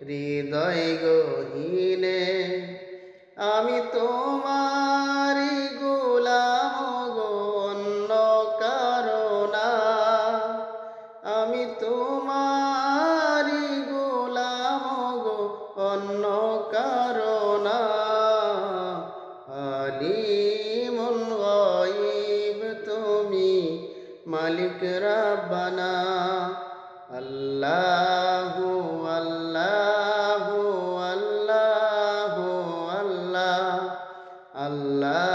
হৃদয় গহীনে, আমি তোমারি গোলাম গো, অন্য কারণা আমি তোমারি গোলাম গো, অন্য কারণা আলিমুল গায়ব তুমি মালিক রাব্বানা الله